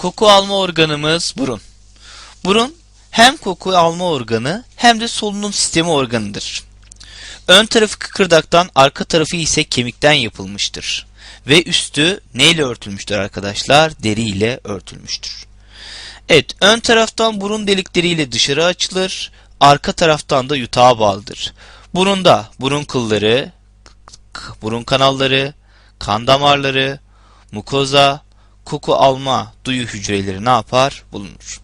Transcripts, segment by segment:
Koku alma organımız burun. Burun hem koku alma organı hem de solunum sistemi organıdır. Ön tarafı kıkırdaktan, arka tarafı ise kemikten yapılmıştır. Ve üstü neyle örtülmüştür arkadaşlar? Deri ile örtülmüştür. Evet, ön taraftan burun delikleriyle dışarı açılır, arka taraftan da yutağa bağlıdır. Burunda burun kılları, burun kanalları, kan damarları, mukoza, koku alma duyu hücreleri ne yapar? Bulunur.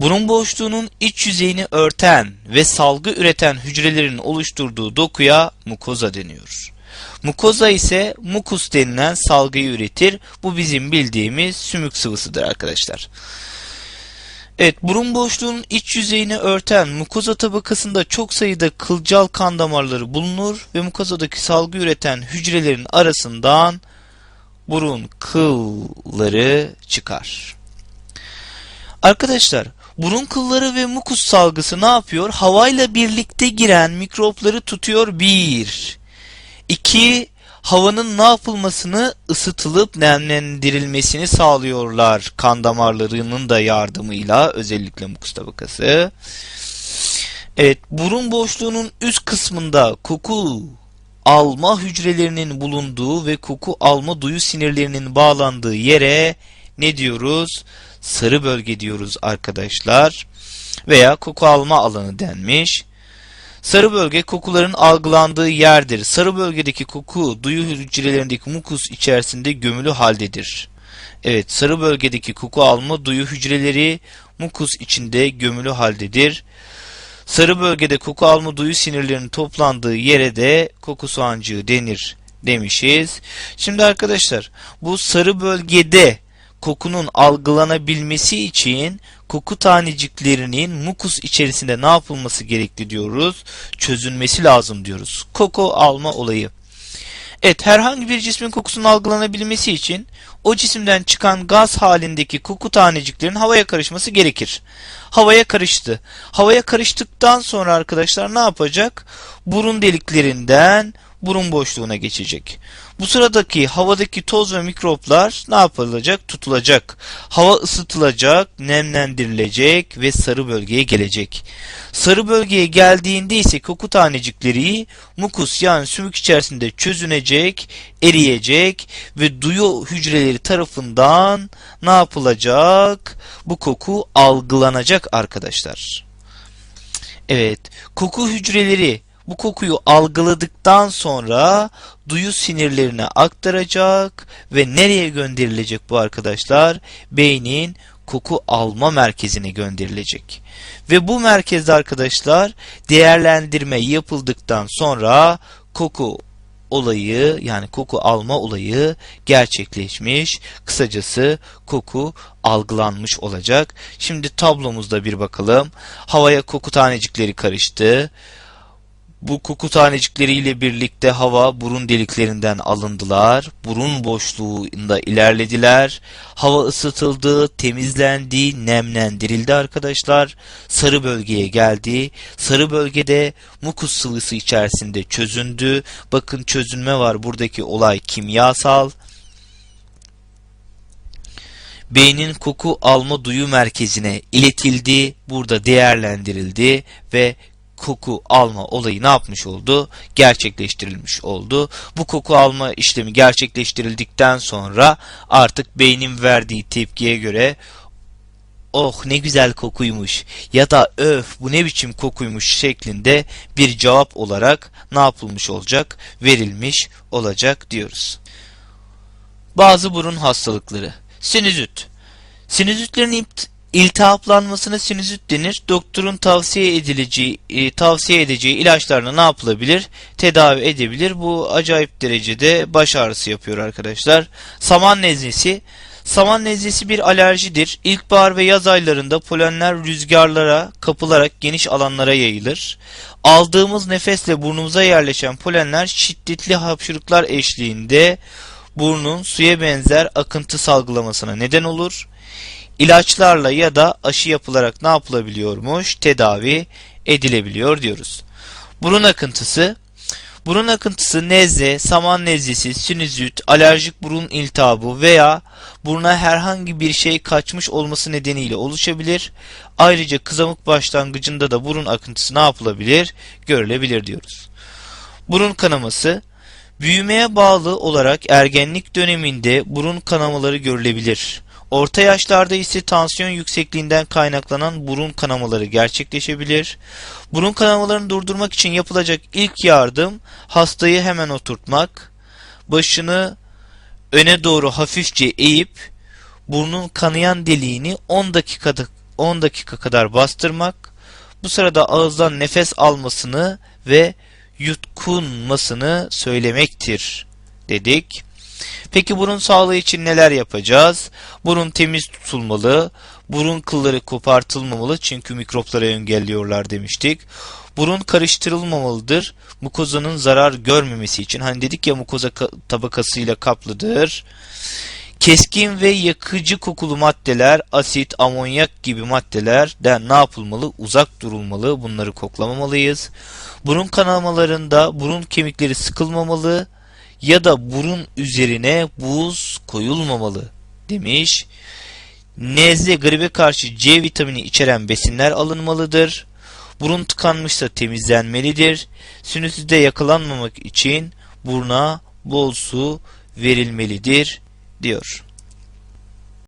Burun boşluğunun iç yüzeyini örten ve salgı üreten hücrelerin oluşturduğu dokuya mukoza deniyor. Mukoza ise mukus denilen salgıyı üretir. Bu bizim bildiğimiz sümük sıvısıdır arkadaşlar. Evet, burun boşluğunun iç yüzeyini örten mukoza tabakasında çok sayıda kılcal kan damarları bulunur ve mukozadaki salgı üreten hücrelerin arasından burun kılları çıkar. Arkadaşlar, burun kılları ve mukus salgısı ne yapıyor? Havayla birlikte giren mikropları tutuyor. Bir. İki, havanın ne yapılmasını ısıtılıp nemlendirilmesini sağlıyorlar kan damarlarının da yardımıyla özellikle mukus tabakası. Evet, burun boşluğunun üst kısmında koku alma hücrelerinin bulunduğu ve koku alma duyu sinirlerinin bağlandığı yere ne diyoruz? Sarı bölge diyoruz arkadaşlar. Veya koku alma alanı denmiş. Sarı bölge kokuların algılandığı yerdir. Sarı bölgedeki koku duyu hücrelerindeki mukus içerisinde gömülü haldedir. Evet, sarı bölgedeki koku alma duyu hücreleri mukus içinde gömülü haldedir. Sarı bölgede koku alma duyu sinirlerinin toplandığı yere de koku soğancığı denir demişiz. Şimdi arkadaşlar bu sarı bölgede kokunun algılanabilmesi için koku taneciklerinin mukus içerisinde ne yapılması gerekli diyoruz? Çözünmesi lazım diyoruz. Koku alma olayı. Evet herhangi bir cismin kokusunun algılanabilmesi için o cisimden çıkan gaz halindeki koku taneciklerin havaya karışması gerekir. Havaya karıştı. Havaya karıştıktan sonra arkadaşlar ne yapacak? Burun deliklerinden burun boşluğuna geçecek. Bu sıradaki havadaki toz ve mikroplar ne yapılacak? Tutulacak. Hava ısıtılacak, nemlendirilecek ve sarı bölgeye gelecek. Sarı bölgeye geldiğinde ise koku tanecikleri mukus yani sümük içerisinde çözünecek, eriyecek ve duyu hücreleri tarafından ne yapılacak? Bu koku algılanacak arkadaşlar. Evet, koku hücreleri bu kokuyu algıladıktan sonra duyu sinirlerine aktaracak ve nereye gönderilecek bu arkadaşlar? Beynin koku alma merkezine gönderilecek. Ve bu merkezde arkadaşlar değerlendirme yapıldıktan sonra koku olayı yani koku alma olayı gerçekleşmiş. Kısacası koku algılanmış olacak. Şimdi tablomuzda bir bakalım. Havaya koku tanecikleri karıştı. Bu koku tanecikleriyle birlikte hava burun deliklerinden alındılar. Burun boşluğunda ilerlediler. Hava ısıtıldı, temizlendi, nemlendirildi arkadaşlar. Sarı bölgeye geldi. Sarı bölgede mukus sıvısı içerisinde çözündü. Bakın çözünme var. Buradaki olay kimyasal. Beynin koku alma duyu merkezine iletildi. Burada değerlendirildi ve koku alma olayı ne yapmış oldu? Gerçekleştirilmiş oldu. Bu koku alma işlemi gerçekleştirildikten sonra artık beynin verdiği tepkiye göre oh ne güzel kokuymuş ya da öf bu ne biçim kokuymuş şeklinde bir cevap olarak ne yapılmış olacak? Verilmiş olacak diyoruz. Bazı burun hastalıkları. Sinüzit. Sinüzitlerin İltihaplanmasına sinüzit denir. Doktorun tavsiye edileceği, e, tavsiye edeceği ilaçlarla ne yapılabilir? Tedavi edebilir. Bu acayip derecede baş ağrısı yapıyor arkadaşlar. Saman nezlesi. Saman nezlesi bir alerjidir. İlkbahar ve yaz aylarında polenler rüzgarlara kapılarak geniş alanlara yayılır. Aldığımız nefesle burnumuza yerleşen polenler şiddetli hapşırıklar eşliğinde burnun suya benzer akıntı salgılamasına neden olur ilaçlarla ya da aşı yapılarak ne yapılabiliyormuş? Tedavi edilebiliyor diyoruz. Burun akıntısı Burun akıntısı nezle, saman nezlesi, sinüzit, alerjik burun iltihabı veya buruna herhangi bir şey kaçmış olması nedeniyle oluşabilir. Ayrıca kızamık başlangıcında da burun akıntısı ne yapılabilir? Görülebilir diyoruz. Burun kanaması Büyümeye bağlı olarak ergenlik döneminde burun kanamaları görülebilir. Orta yaşlarda ise tansiyon yüksekliğinden kaynaklanan burun kanamaları gerçekleşebilir. Burun kanamalarını durdurmak için yapılacak ilk yardım hastayı hemen oturtmak, başını öne doğru hafifçe eğip burnun kanayan deliğini 10 dakikada 10 dakika kadar bastırmak. Bu sırada ağızdan nefes almasını ve yutkunmasını söylemektir dedik. Peki burun sağlığı için neler yapacağız? Burun temiz tutulmalı, burun kılları kopartılmamalı çünkü mikropları engelliyorlar demiştik. Burun karıştırılmamalıdır. Mukozanın zarar görmemesi için. Hani dedik ya mukoza tabakasıyla kaplıdır. Keskin ve yakıcı kokulu maddeler, asit, amonyak gibi maddelerden ne yapılmalı? Uzak durulmalı. Bunları koklamamalıyız. Burun kanamalarında burun kemikleri sıkılmamalı ya da burun üzerine buz koyulmamalı demiş. Nezle, gribe karşı C vitamini içeren besinler alınmalıdır. Burun tıkanmışsa temizlenmelidir. Sinüsite yakalanmamak için buruna bol su verilmelidir diyor.